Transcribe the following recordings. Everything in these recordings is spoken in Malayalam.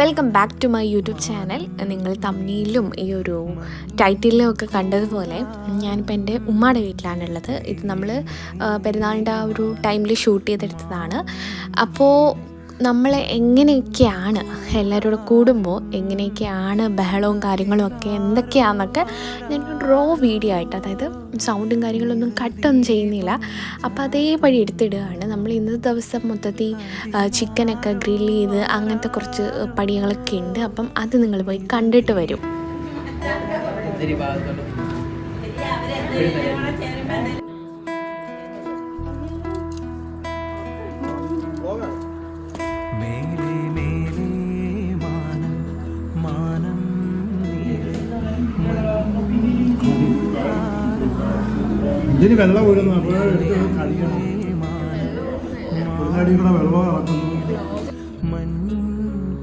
Welcome back to my YouTube channel നിങ്ങൾ തമ്മിലും ഈ ഒരു ടൈറ്റിലും ഒക്കെ കണ്ടതുപോലെ ഞാനിപ്പോൾ എന്റെ ഉമ്മയുടെ വീട്ടിലാണുള്ളത്. ഇത് നമ്മൾ പെരുന്നാളിന്റെ ആ ഒരു ടൈമിൽ ഷൂട്ട് ചെയ്തെടുത്തതാണ്. അപ്പോൾ നമ്മൾ എങ്ങനെയൊക്കെയാണ് എല്ലാവരോടും കൂടെ കൂടുമ്പോൾ എങ്ങനെയൊക്കെയാണ് ബഹളവും കാര്യങ്ങളും ഒക്കെ എന്തൊക്കെയാണെന്നൊക്കെ ഞാൻ റോ വീഡിയോ ആയിട്ട് അതായത് സൗണ്ടും കാര്യങ്ങളൊന്നും കട്ടൊന്നും ചെയ്യുന്നില്ല. അപ്പോൾ അതേപടി എടുത്തിടുകയാണ്. നമ്മൾ ഇന്നത്തെ ദിവസം മൊത്തത്തിൽ ചിക്കനൊക്കെ ഗ്രില്ല് ചെയ്ത് അങ്ങനത്തെ കുറച്ച് പടികളൊക്കെ ഉണ്ട്. അപ്പം അത് നിങ്ങൾ പോയി കണ്ടിട്ട് വരും. ഇത്തിരി ഇതിന് വെള്ളം വീഴുന്നു അപ്പോൾ എടുത്ത് കൂടെ വെള്ളം ഇറക്കുന്നു. മഞ്ഞിൻ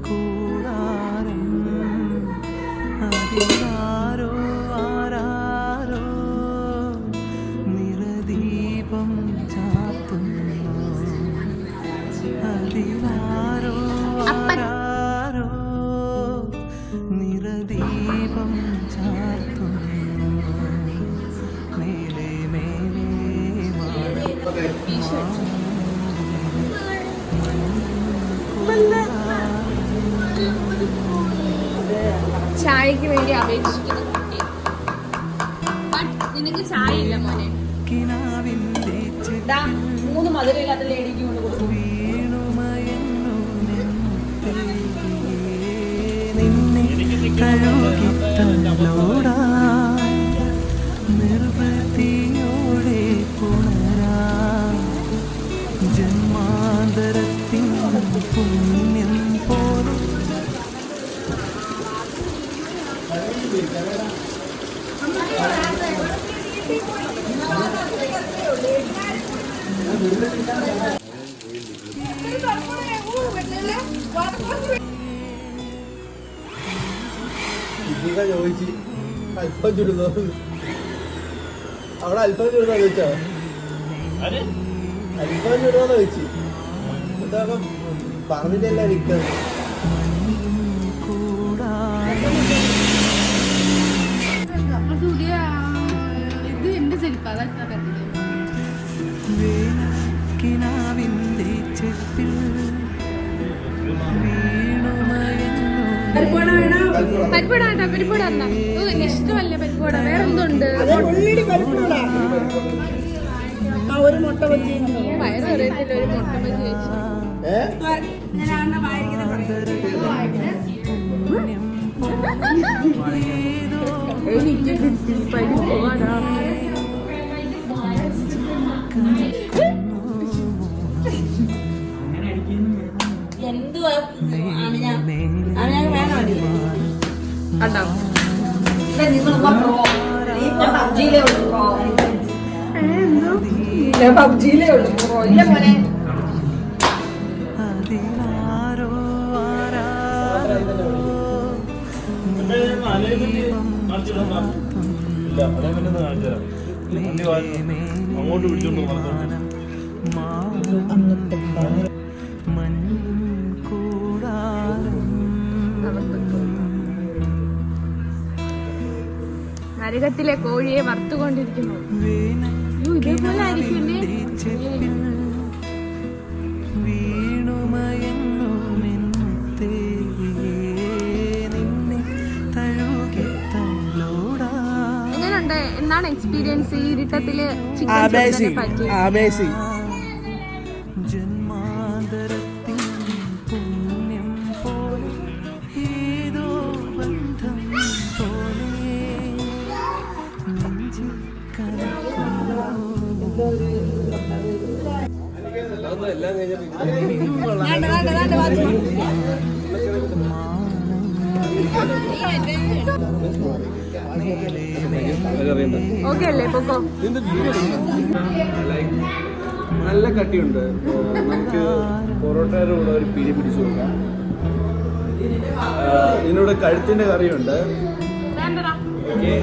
കൂടാരം ചായക്ക് വേണ്ടി അപേക്ഷിക്കുന്നു But നിനക്ക് ചായ ഇല്ല മോനെ മൂന്ന് മധുരമില്ലാത്ത ലേഡിക്ക് കൊണ്ട് കൊടുക്കും നിർവൃത്തിയോടെ ജന്മാന്തരത്തിൻ പുണ്യം പോലും. ചോദിച്ച് അല്പം ചുടുന്നോ അവിടെ അല്പം ചുടുന്ന ചോദിച്ചോ? അല്പം ചുടുന്നോ ചോദിച്ചു. എന്താ പറഞ്ഞിട്ടല്ല വിൽക്കുന്നത് ഇത് എന്റെ ചെരുപ്പ് അതാ കിനാവിന്റെ ചെപ്പിൽ വീണുമയന്നു പരിപ്പൂടാ എന്നാ എനിക്ക് ഇഷ്ടമല്ല പരിപ്പൂട വേറെ എന്തുണ്ട് വയറ് അറിയത്തില്ല ഒരു മുട്ട ബജി കഴിച്ചു ഏഹ് എനിക്ക് പരിപ്പൂടാ കണ്ടോ പബ്ജിയിലേ ഉള്ളൂ. ഇല്ല മോനെ. അങ്ങോട്ട് പിടിച്ചോണ്ട് നരകത്തിലെ കോഴിയെ വറുത്തുകൊണ്ടിരിക്കുന്നു. ഇതേപോലെ ആയിരിക്കും എന്താണ് എക്സ്പീരിയൻസ് ഈ ഇരുട്ടത്തിൽ ചിക്കൻ പറ്റി? ജന്മാന്തരത്തിൻ ഓക്കെ അല്ലേ പൊക്കോ? നല്ല കട്ടിയുണ്ട്. നമുക്ക് പൊറോട്ടയുടെ കൂടെ ഒരു പിരി പിടിച്ചു കൊടുക്കാം. ഇതിനോട് ഇതിനൂടെ കഴുത്തിന്റെ കറിയുണ്ട്. ഓക്കെ